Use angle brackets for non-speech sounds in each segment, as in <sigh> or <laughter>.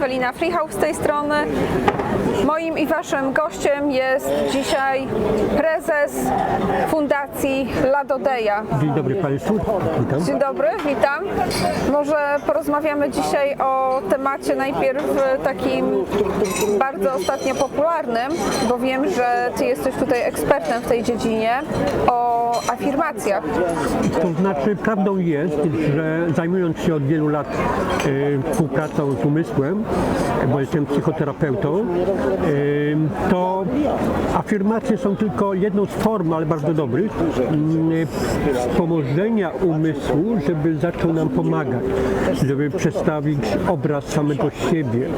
Ewelina Freehouse z tej strony. Moim i Waszym gościem jest dzisiaj prezes Fundacji Ladodeja. Dzień dobry Państwu, witam. Dzień dobry, witam. Może porozmawiamy dzisiaj o temacie najpierw takim bardzo ostatnio popularnym, bo wiem, że Ty jesteś tutaj ekspertem w tej dziedzinie, o afirmacjach. To znaczy prawdą jest, że zajmując się od wielu lat e, współpracą z umysłem, e, bo jestem psychoterapeutą, e, to afirmacje są tylko jedną z form, ale bardzo dobrych, m, wspomożenia umysłu, żeby zaczął nam pomagać, żeby przedstawić obraz samego siebie.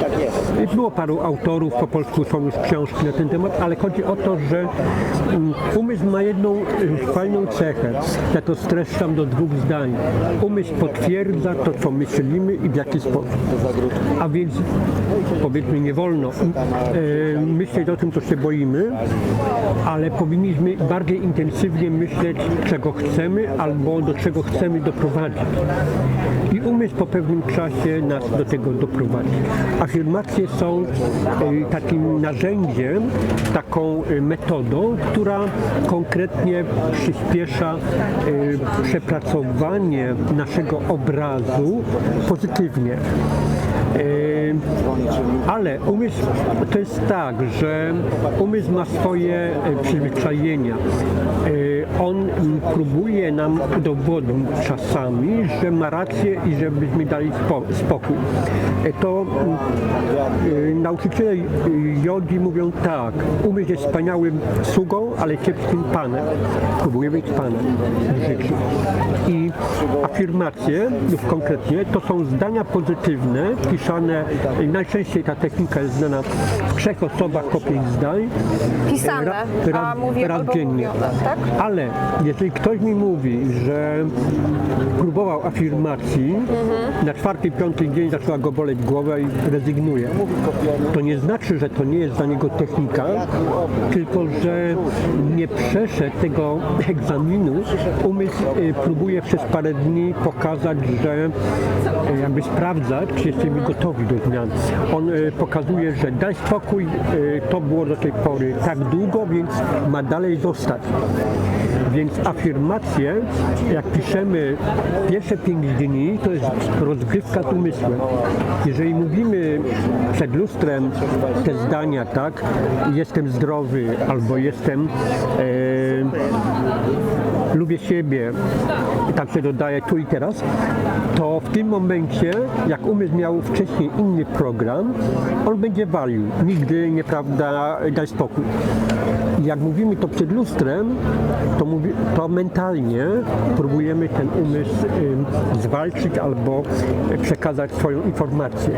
Było paru autorów, po polsku są już książki na ten temat, ale chodzi o to, że mm, umysł ma jedną y, fajną cechę. Ja to streszczam do dwóch zdań. Umysł potwierdza to, co myślimy i w jaki sposób. A więc powiedzmy nie wolno y, myśleć o tym, co się boimy, ale powinniśmy bardziej intensywnie myśleć, czego chcemy albo do czego chcemy doprowadzić. I umysł po pewnym czasie nas do tego doprowadzi. Afirmacje są y, takim narzędziem, taką y, metodą, która konkretnie przyspiesza przepracowanie naszego obrazu pozytywnie. Ale umysł to jest tak, że umysł ma swoje e, przyzwyczajenia. On próbuje nam udowodnić czasami, że ma rację i żebyśmy dali spo- spokój. E, To mm, e, nauczyciele y, jogi mówią tak, umysł jest wspaniałym sługą, ale kiepskim panem. Próbuje być panem w życiu. I afirmacje, już konkretnie, to są zdania pozytywne, pisane, y, najczęściej ta technika jest znana w trzech osobach po pięć zdań. Pisane, Ra- a raz, mówię raz dziennie. mówione, tak? Ale jeżeli ktoś mi mówi, że próbował afirmacji, na czwarty, piąty dzień zaczęła go boleć głowa i rezygnuje, to nie znaczy, że to nie jest dla niego technika, tylko że nie przeszedł tego egzaminu. Umysł y, próbuje przez parę dni pokazać, że y, jakby sprawdzać, czy jesteśmy gotowi do zmian. On y, pokazuje, że daj spokój, to było do tej pory tak długo, więc ma dalej zostać. Więc afirmacje, jak piszemy pierwsze pięć dni, to jest rozgrywka z umysłem. Jeżeli mówimy przed lustrem te zdania, tak, jestem zdrowy albo jestem, e, lubię siebie i tak się dodaje tu i teraz, to w tym momencie, jak umysł miał wcześniej inny program, on będzie walił. Nigdy, nieprawda, daj spokój. Jak mówimy to przed lustrem, to, mówi, to mentalnie próbujemy ten umysł ym, zwalczyć albo przekazać swoją informację.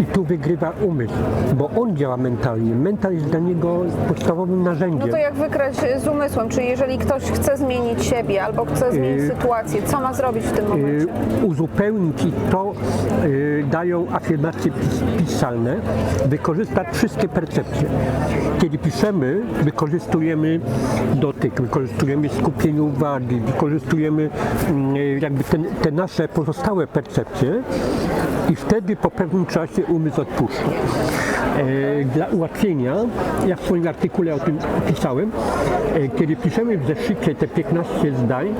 I tu wygrywa umysł, bo on działa mentalnie. Mental jest dla niego podstawowym No narzędziem. to jak wygrać z umysłem? Czyli jeżeli ktoś chce zmienić siebie albo chce zmienić Yy, sytuację, co ma zrobić w tym momencie? y, uzupełnić i to y, dają afirmacje pis- pisalne, wykorzystać wszystkie percepcje. Kiedy piszemy, wykorzystujemy dotyk, wykorzystujemy skupienie uwagi, wykorzystujemy mm, jakby ten, te nasze pozostałe percepcje i wtedy po pewnym czasie umysł odpuszcza. E, Dla ułatwienia, ja w swoim artykule o tym pisałem, e, kiedy piszemy w zeszycie te 15 zdań,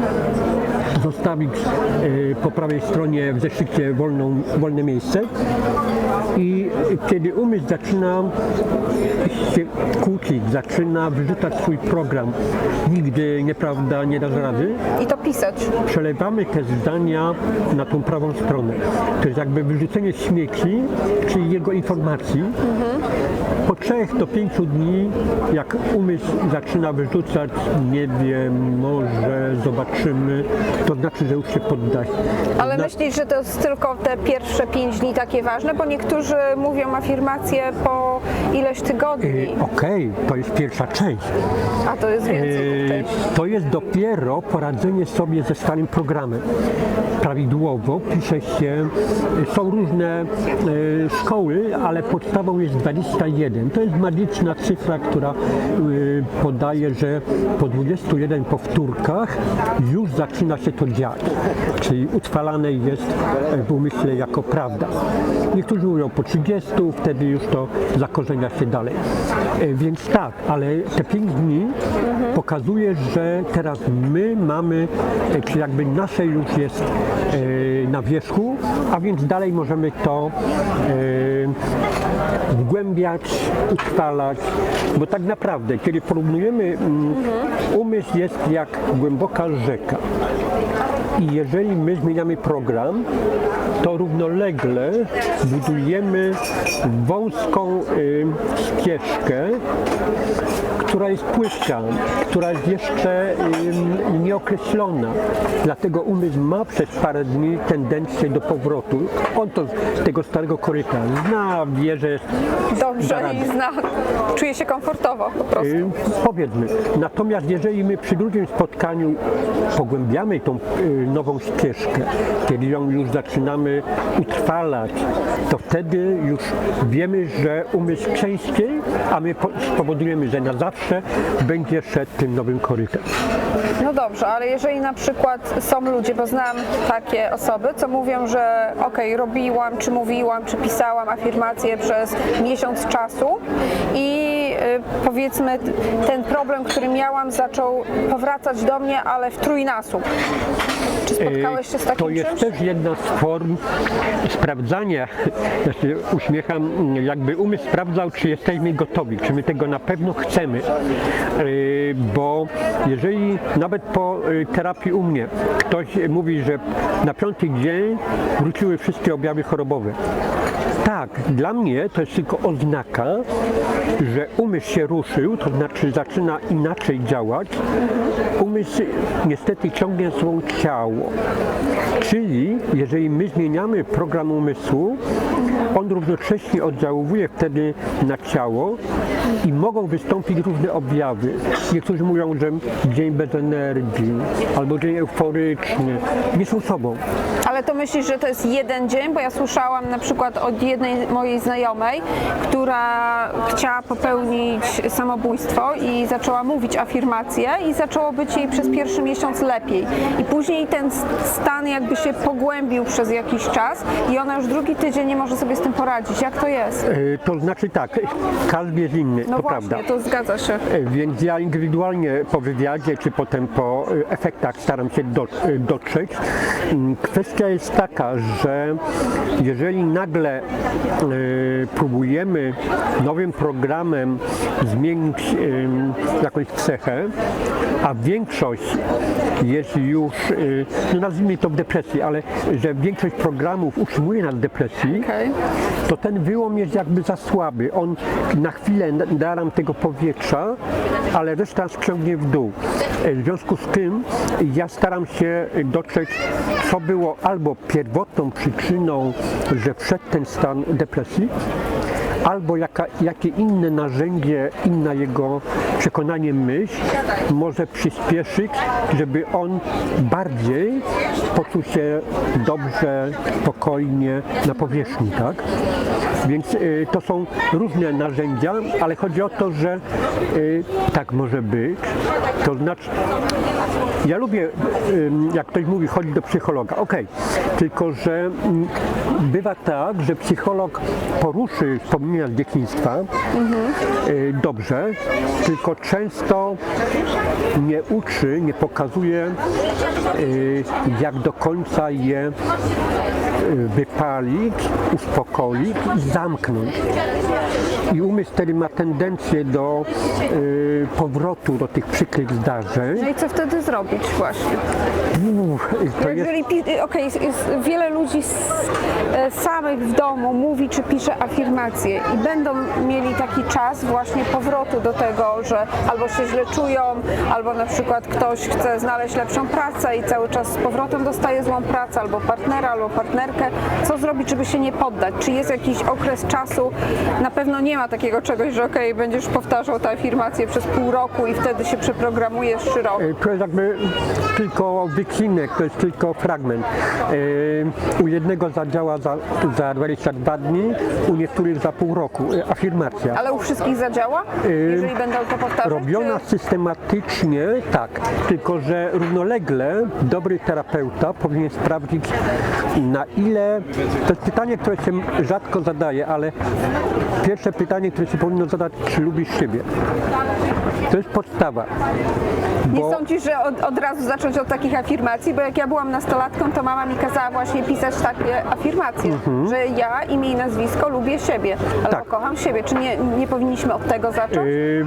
zostawić e, po prawej stronie w zeszycie wolną, wolne miejsce i kiedy umysł zaczyna się kłócić, zaczyna wyrzucać swój program, nigdy nieprawda nie dasz rady, I to pisać. przelewamy te zdania na tą prawą stronę. To jest jakby wyrzucenie śmieci, czyli jego informacji. Po trzech do pięciu dni, jak umysł zaczyna wyrzucać, nie wiem, może zobaczymy, to znaczy, że już się poddaje. Ale Zna- myślisz, że to jest tylko te pierwsze pięć dni takie ważne? Bo niektórzy mówią afirmacje po ileś tygodni, Y, Okej, to jest pierwsza część. a to jest więcej części. To jest dopiero poradzenie sobie ze starym programem. Prawidłowo pisze się, są różne e, szkoły, ale podstawą jest 21. To jest magiczna cyfra, która e, podaje, że po 21 powtórkach już zaczyna się to dziać, czyli utrwalane jest w umyśle jako prawda. Niektórzy mówią po 30, wtedy już to zakorzenia się dalej. Więc tak, ale te 5 dni pokazuje, że teraz my mamy, czy jakby nasze już jest na wierzchu, a więc dalej możemy to e, wgłębiać, utrwalać, bo tak naprawdę, kiedy porównujemy, mm, umysł jest jak głęboka rzeka. I jeżeli my zmieniamy program, to równolegle budujemy wąską y, ścieżkę, która jest płytka, która jest jeszcze nieokreślona. Dlatego umysł ma przez parę dni tendencję do powrotu. On to z tego starego koryta zna, wie, że jest Dobrze i zna, czuje się komfortowo po prostu. Powiedzmy. Natomiast jeżeli my przy drugim spotkaniu pogłębiamy tą y, nową ścieżkę, kiedy ją już zaczynamy utrwalać, to wtedy już wiemy, że umysł częściej, a my po- spowodujemy, że na zawsze będzie szedł tym nowym korytem. No dobrze, ale jeżeli na przykład są ludzie, bo znam takie osoby, co mówią, że okej, robiłam, czy mówiłam, czy pisałam afirmacje przez miesiąc czasu i y, powiedzmy ten problem, który miałam zaczął powracać do mnie, ale w trójnasób. Czy spotkałeś się z takim To jest czymś? też jedna z form sprawdzania, ja się uśmiecham, jakby umysł sprawdzał, czy jesteśmy gotowi, czy my tego na pewno chcemy. Yy, Bo jeżeli nawet po y, terapii u mnie ktoś mówi, że na piąty dzień wróciły wszystkie objawy chorobowe. Tak, dla mnie to jest tylko oznaka, że umysł się ruszył, to znaczy zaczyna inaczej działać. Umysł niestety ciągnie swą ciało. Czyli jeżeli my zmieniamy program umysłu, on równocześnie oddziałuje wtedy na ciało i mogą wystąpić różne objawy. Niektórzy mówią, że dzień bez energii albo dzień euforyczny. Nie są sobą. Ale to myślisz, że to jest jeden dzień? Bo ja słyszałam na przykład od jednej mojej znajomej, która chciała popełnić samobójstwo i zaczęła mówić afirmacje i zaczęło być jej przez pierwszy miesiąc lepiej. I później ten stan jakby się pogłębił przez jakiś czas i ona już drugi tydzień nie może sobie z tym poradzić. Jak to jest? E, To znaczy tak, każdy jest inny, No to właśnie, prawda. to zgadza się. E, Więc ja indywidualnie po wywiadzie, czy potem po e, efektach staram się do, dotrzeć. Mm, Kwestia jest taka, że jeżeli nagle e, próbujemy nowym programem zmienić e, jakąś cechę, a większość jest już, e, no nazwijmy to w depresji, ale że większość programów utrzymuje nas w depresji, Okej. to ten wyłom jest jakby za słaby. On na chwilę da nam tego powietrza, ale reszta ściągnie w dół. E, W związku z tym ja staram się dotrzeć, co było albo pierwotną przyczyną, że wszedł ten stan depresji, albo jaka, jakie inne narzędzie, inna jego przekonanie myśl może przyspieszyć, żeby on bardziej poczuł się dobrze, spokojnie na powierzchni, tak? Więc y, to są różne narzędzia, ale chodzi o to, że y, tak może być. To znaczy, ja lubię, jak ktoś mówi, chodzi do psychologa. Okej, tylko że mm, bywa tak, że psycholog poruszy wspomnienia z dzieciństwa y, dobrze, tylko często nie uczy, nie pokazuje, jak do końca je wypalić, uspokoić i zamknąć. I umysł wtedy ma tendencję do y, powrotu do tych przykrych zdarzeń. No i co wtedy zrobić właśnie? Uff, to jest, Jeżeli, pi- okej, jest, jest wiele ludzi s- e, samych w domu mówi czy pisze afirmacje i będą mieli taki czas właśnie powrotu do tego, że albo się źle czują, albo na przykład ktoś chce znaleźć lepszą pracę i cały czas z powrotem dostaje złą pracę, albo partnera, albo partnerkę. Co zrobić, żeby się nie poddać? Czy jest jakiś okres czasu, na pewno nie ma takiego czegoś, że okej, będziesz powtarzał tę afirmację przez pół roku i wtedy się przeprogramujesz szeroko. E, To jest jakby tylko wycinek, to jest tylko fragment. E, U jednego zadziała za, za 22 dni, u niektórych za pół roku. E, Afirmacja. Ale u wszystkich zadziała? Jeżeli będą to powtarzać? Robiona czy- systematycznie, tak, tylko że równolegle dobry terapeuta powinien sprawdzić na ile, to jest pytanie, które się rzadko zadaje, ale pierwsze pytanie, które się powinno zadać, czy lubisz siebie? To jest podstawa. Nie Bo- sądzisz, że od, od razu zacząć od takich afirmacji? Bo jak ja byłam nastolatką, to mama mi kazała właśnie pisać takie afirmacje, że ja imię i nazwisko lubię siebie, albo Mhm. Tak. kocham siebie. Czy nie, nie powinniśmy od tego zacząć? Y,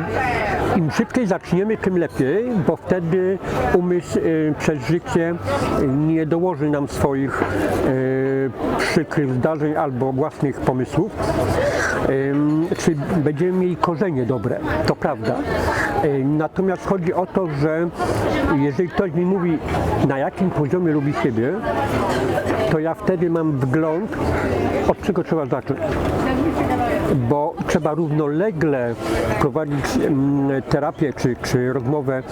Im szybciej zaczniemy, tym lepiej, bo wtedy umysł y, przez życie nie dołoży nam swoich przykrych zdarzeń albo własnych pomysłów. Czyli będziemy mieli korzenie dobre, to prawda. Y, Natomiast chodzi o to, że jeżeli ktoś mi mówi, na jakim poziomie lubi siebie, to ja wtedy mam wgląd, od czego trzeba zacząć bo trzeba równolegle prowadzić mm, terapię czy, czy rozmowę,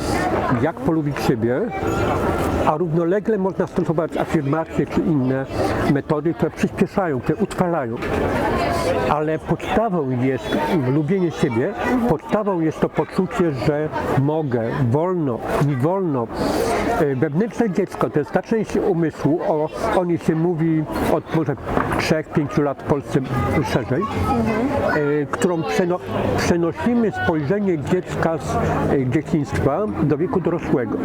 jak polubić siebie, a równolegle można stosować afirmacje czy inne metody, które przyspieszają, które utrwalają. Ale podstawą jest lubienie siebie, podstawą jest to poczucie, że mogę, wolno, mi wolno. E, Wewnętrzne dziecko to jest ta część umysłu, o, o niej się mówi od może 3-5 lat w Polsce szerzej, e, którą przeno, przenosimy spojrzenie dziecka z e, dzieciństwa do wieku dorosłego.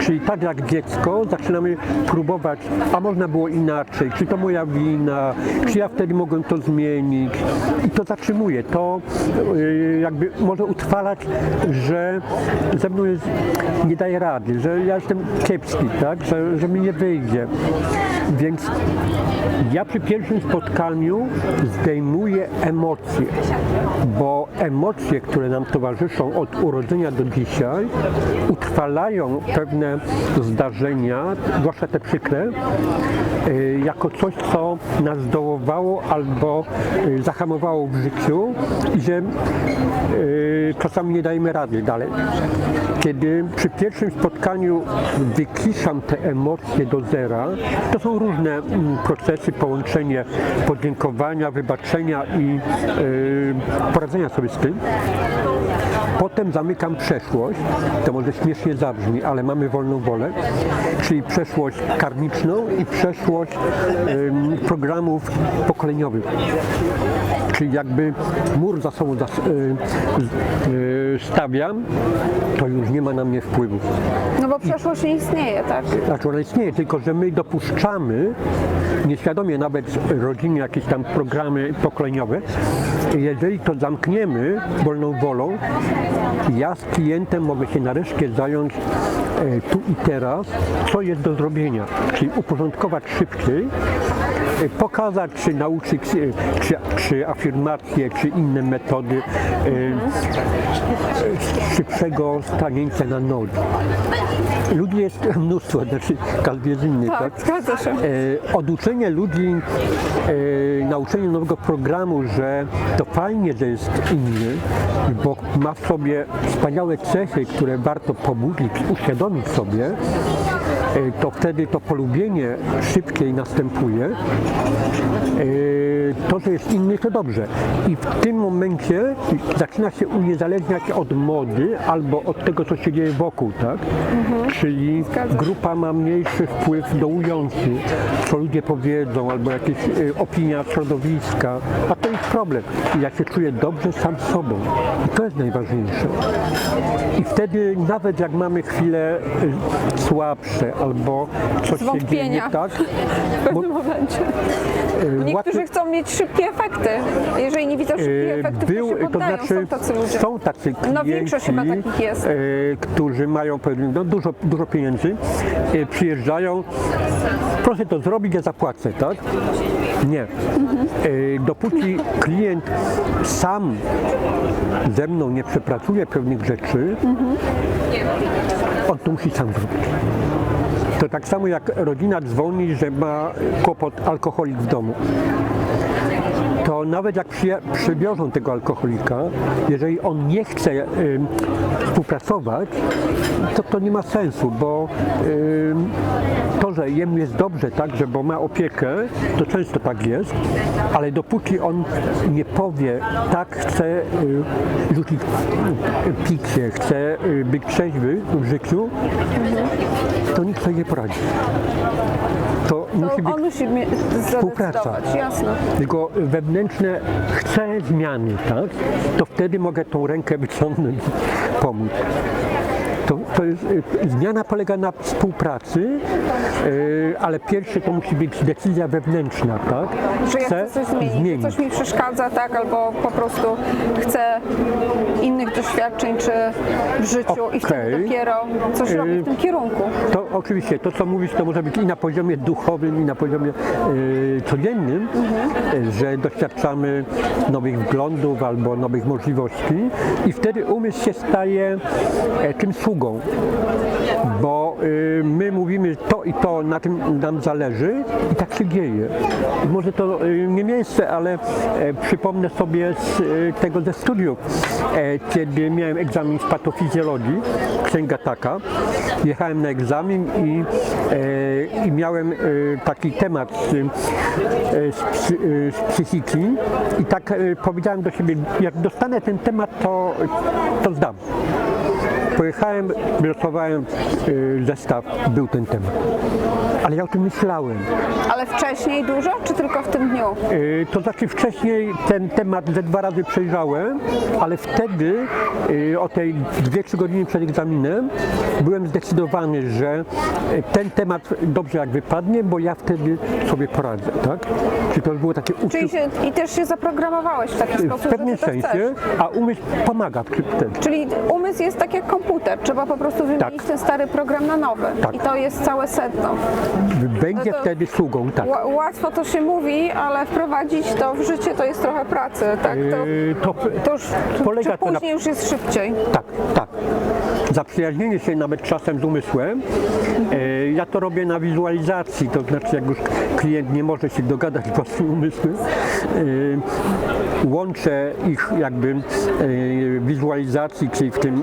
Czyli tak jak dziecko zaczynamy próbować, a można było inaczej, czy to moja wina, czy ja wtedy mogłem to zmienić. I to zatrzymuje, to e, jakby może utrwalać, że ze mną jest, nie daje rady, że ja jestem kiepski, tak? że, że mi nie wyjdzie. Więc ja przy pierwszym spotkaniu zdejmuję emocje, bo emocje, które nam towarzyszą od urodzenia do dzisiaj, utrwalają pewne zdarzenia, zwłaszcza te przykre, y, jako coś, co nas zdołowało albo y, zahamowało w życiu i że y, czasami nie dajemy rady dalej. Kiedy przy pierwszym spotkaniu wykiszam te emocje do zera, to są różne mm, procesy, połączenie podziękowania, wybaczenia i y, poradzenia sobie z tym. Potem zamykam przeszłość, to może śmiesznie zabrzmi, ale mamy wolną wolę, czyli przeszłość karmiczną i przeszłość ym, programów pokoleniowych. Czyli jakby mur za sobą zas, y, y, stawiam, to już nie ma na mnie wpływu. No bo przeszłość nie istnieje, tak? Znaczy ona istnieje, tylko że my dopuszczamy nieświadomie nawet w rodzinie jakieś tam programy pokoleniowe. Jeżeli to zamkniemy wolną wolą, ja z klientem mogę się nareszcie zająć e, tu i teraz, co jest do zrobienia, czyli uporządkować szybciej, pokazać, czy nauczyć, czy, czy afirmacje, czy inne metody e, szybszego stanięcia na nogi. Ludzi jest mnóstwo, znaczy każdy jest inny, tak? Tak, zgadza się. E, oduczenie ludzi, e, nauczenie nowego programu, że to fajnie, że jest inny, bo ma w sobie wspaniałe cechy, które warto pobudzić, uświadomić sobie, to wtedy to polubienie szybciej następuje. E, To, że jest inny, to dobrze. I w tym momencie zaczyna się uniezależniać od mody albo od tego, co się dzieje wokół, tak? Czyli Zgadza się. grupa ma mniejszy wpływ dołujący, co ludzie powiedzą, albo jakieś y, opinia środowiska, a problem. I ja się czuję dobrze sam sobą. I to jest najważniejsze. I wtedy nawet jak mamy chwile y, słabsze, albo coś się dzieje nie tak, <laughs> W pewnym momencie. y, Niektórzy łatwiej- chcą mieć szybkie efekty. Jeżeli nie widzą szybkich E, efektów, Był, to się to znaczy Są tacy ludzie. są tacy klienci, No, większość chyba takich jest. którzy mają no, dużo, dużo pieniędzy, przyjeżdżają, proszę to zrobić, ja zapłacę, tak? Nie. E, dopóki klient sam ze mną nie przepracuje pewnych rzeczy, on to musi sam zrobić. To tak samo jak rodzina dzwoni, że ma kłopot alkoholik w domu. To nawet jak przyja- przybiorą tego alkoholika, jeżeli on nie chce ym, współpracować, to to nie ma sensu, bo ym, to, że jemu jest dobrze, tak, że bo ma opiekę, to często tak jest, ale dopóki on nie powie, tak, chcę y, rzucić y, picie, chcę y, być trzeźwy w życiu, to nikt sobie nie poradzi. To musi To być on musi Współpraca. jasne. tylko wewnętrzne chcę zmiany, tak? To wtedy mogę tą rękę wyciągnąć i pomóc. To, jest, y, zmiana polega na współpracy, y, ale pierwsze to musi być decyzja wewnętrzna, tak? Że ja chcę coś zmienić, że coś mi przeszkadza, tak, albo po prostu chcę innych doświadczeń, czy w życiu i wtedy dopiero coś robię w tym kierunku. To oczywiście, to co mówisz, to może być i na poziomie duchowym, i na poziomie y, codziennym, y, że doświadczamy nowych wglądów albo nowych możliwości i wtedy umysł się staje e, tym sługą, bo y, my mówimy to i to, na tym nam zależy i tak się dzieje. Może to y, nie miejsce, ale e, przypomnę sobie z y, tego ze studiów, e, kiedy miałem egzamin z patofizjologii, księga taka, jechałem na egzamin i, e, i miałem e, taki temat z, e, z, e, z psychiki i tak e, powiedziałem do siebie, jak dostanę ten temat, to, to zdam. Pojechałem, wylosowałem e, zestaw, był ten temat. Ale ja o tym myślałem. Ale wcześniej dużo, czy tylko w tym dniu? E, To znaczy wcześniej ten temat ze dwa razy przejrzałem, ale wtedy e, o tej dwie, trzy godziny przed egzaminem byłem zdecydowany, że e, ten temat dobrze jak wypadnie, bo ja wtedy sobie poradzę, tak? Czy to już było takie uczucie Czyli się, i też się zaprogramowałeś w taki sposób, w pewnym sensie, a umysł pomaga przy- wtedy. Czyli umysł jest tak jak komputer, trzeba po prostu wymienić Tak. ten stary program na nowy. Tak. I to jest całe sedno. Będzie No wtedy sługą, tak. Ła- Łatwo to się mówi, ale wprowadzić to w życie to jest trochę pracy, tak? To, E, To, to już polega czy to na później już jest szybciej. Tak, tak. Zaprzyjaźnienie się nawet czasem z umysłem. E, ja to robię na wizualizacji, to znaczy jak już klient nie może się dogadać z <laughs> własnym umysłem, e, łączę ich jakby wizualizacji, czyli w tym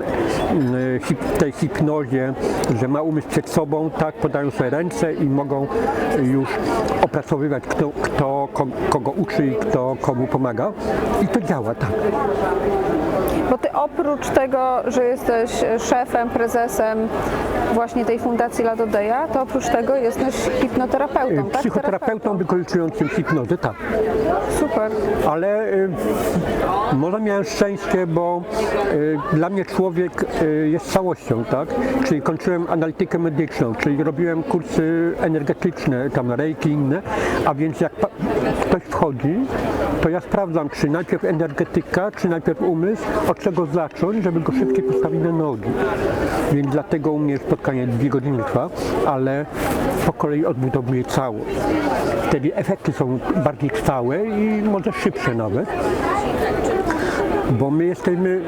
tej hipnozie, że ma umysł przed sobą, tak, podają sobie ręce i mogą już opracowywać, kto, kto ko- kogo uczy i kto komu pomaga. I to działa, tak. Bo ty oprócz tego, że jesteś szefem, prezesem właśnie tej fundacji Ladodeja, to oprócz tego jesteś hipnoterapeutą, tak? Psychoterapeutą wykorzystującym hipnozę, tak. Super. Ale y, może miałem szczęście, bo y, dla mnie człowiek y, jest całością, tak? Czyli kończyłem analitykę medyczną, czyli robiłem kursy energetyczne, tam reiki i inne, a więc jak ktoś wchodzi, to ja sprawdzam, czy najpierw energetyka, czy najpierw umysł, od czego zacząć, żeby go szybciej postawić na nogi. Więc dlatego u mnie spotkanie dwie godziny trwa, ale po kolei odbudowuję cało. Wtedy efekty są bardziej trwałe i może szybsze nawet. Bo my jesteśmy,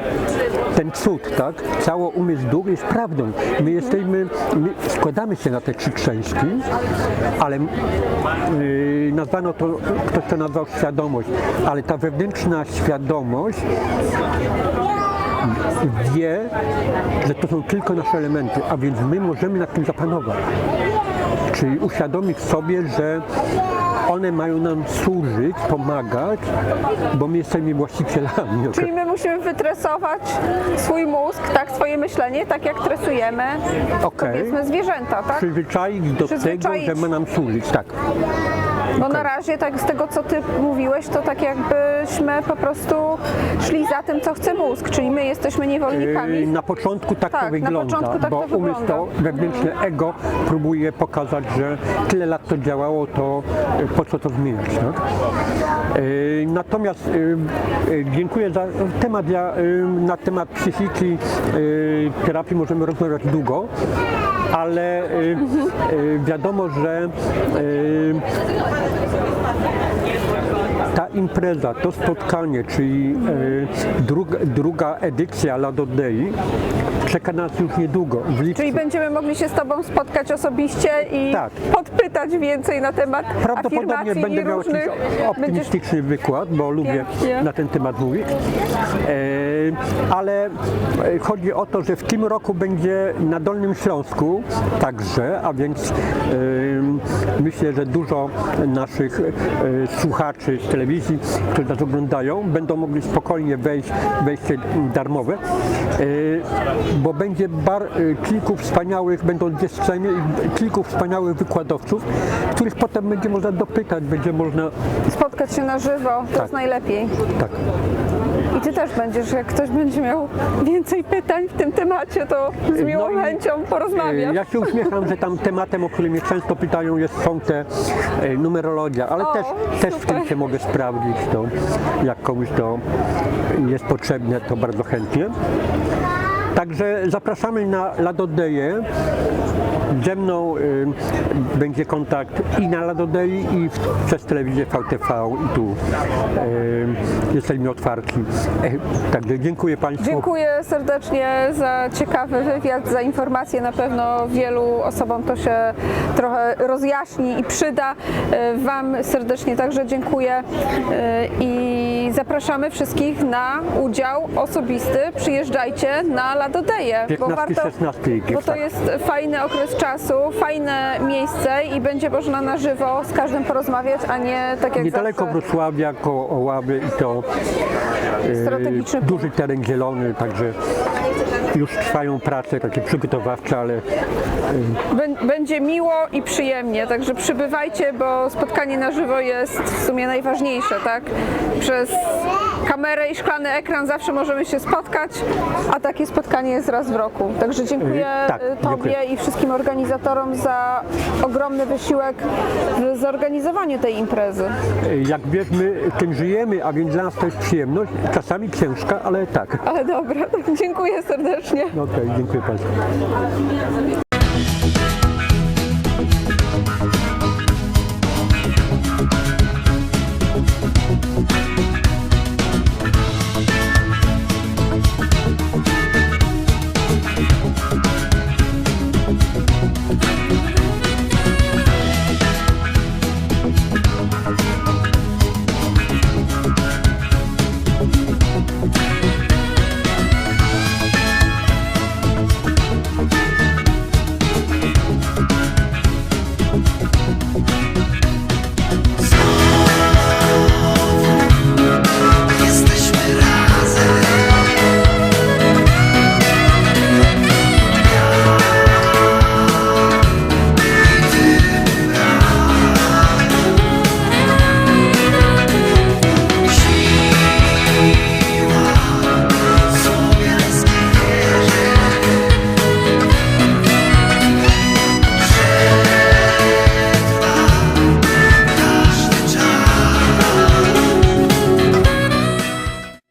ten cud, tak? Cało umysł duch jest prawdą. My jesteśmy, my składamy się na te trzy części, ale yy, nazwano to, ktoś to nazwał świadomość, ale ta wewnętrzna świadomość wie, że to są tylko nasze elementy, a więc my możemy nad tym zapanować. Czyli uświadomić sobie, że one mają nam służyć, pomagać, bo my jesteśmy właścicielami. Czyli my musimy wytresować swój mózg, tak, swoje myślenie, tak jak tresujemy, Okej. powiedzmy, zwierzęta, tak? Przyzwyczaić do tego, że ma nam służyć, tak. Bo na razie, tak z tego co ty mówiłeś, to tak jakbyśmy po prostu szli za tym, co chce mózg, czyli my jesteśmy Yy, niewolnikami. Na początku tak, Tak, to na wygląda, początku tak bo to umysł to wygląda. wewnętrzne ego próbuje pokazać, że tyle lat to działało, to y, po co to zmieniać. Tak? Yy, Natomiast yy, yy, dziękuję za temat. Ja yy, na temat psychiki yy, terapii możemy rozmawiać długo, ale yy, yy, wiadomo, że yy, ta impreza, to spotkanie, czyli druga, druga edycja Ladodei czeka nas już niedługo, w lipcu. Czyli będziemy mogli się z Tobą spotkać osobiście i Tak. podpytać więcej na temat Prawdopodobnie będę miał różnych... Będziesz... optymistyczny wykład, bo lubię Pięknie. na ten temat mówić. E, ale chodzi o to, że w tym roku będzie na Dolnym Śląsku także, a więc e, myślę, że dużo naszych e, słuchaczy z telewizji, którzy nas oglądają, będą mogli spokojnie wejść, wejście darmowe, e, bo będzie bar, e, kilku wspaniałych, będą dwie sceny i kilku wspaniałych wykładowców, których potem będzie można dopytać, będzie można, Spotkać się na żywo, to Tak. jest najlepiej. tak, Ty też będziesz, jak ktoś będzie miał więcej pytań w tym temacie, to z miłą No chęcią porozmawiasz. Ja się uśmiecham, że tam tematem, o którym mnie często pytają, jest są te e, numerologia, ale O, też, też w tym się mogę sprawdzić, to jak komuś to jest potrzebne, to bardzo chętnie. Także zapraszamy na Ladodeję. Ze mną y, będzie kontakt i na Ladodei, i w, przez telewizję VTV, i tu y, jesteśmy otwarci. E, także dziękuję Państwu. Dziękuję serdecznie za ciekawy wywiad, za informacje. Na pewno wielu osobom to się trochę rozjaśni i przyda. E, Wam serdecznie także dziękuję e, i zapraszamy wszystkich na udział osobisty. Przyjeżdżajcie na Ladodeję, bo 15, warto, 16 lipiec, bo to tak. jest fajny okres czasu, fajne miejsce i będzie można na żywo z każdym porozmawiać, a nie tak jak Niedaleko zawsze. Wrocławia, koło i to Strategiczny punkt. duży teren zielony, także już trwają prace takie przygotowawcze, ale Bę- Będzie miło i przyjemnie, także przybywajcie, bo spotkanie na żywo jest w sumie najważniejsze, tak? Przez kamerę i szklany ekran zawsze możemy się spotkać, a takie spotkanie jest raz w roku. Także dziękuję Yy, tak, y, Tobie dziękuję. i wszystkim organizatorom za ogromny wysiłek w zorganizowaniu tej imprezy. jak wiesz, my tym żyjemy, a więc dla nas to jest przyjemność, czasami ciężka, ale tak. Ale dobra, <laughs> dziękuję serdecznie. No Okej, dziękuję Państwu.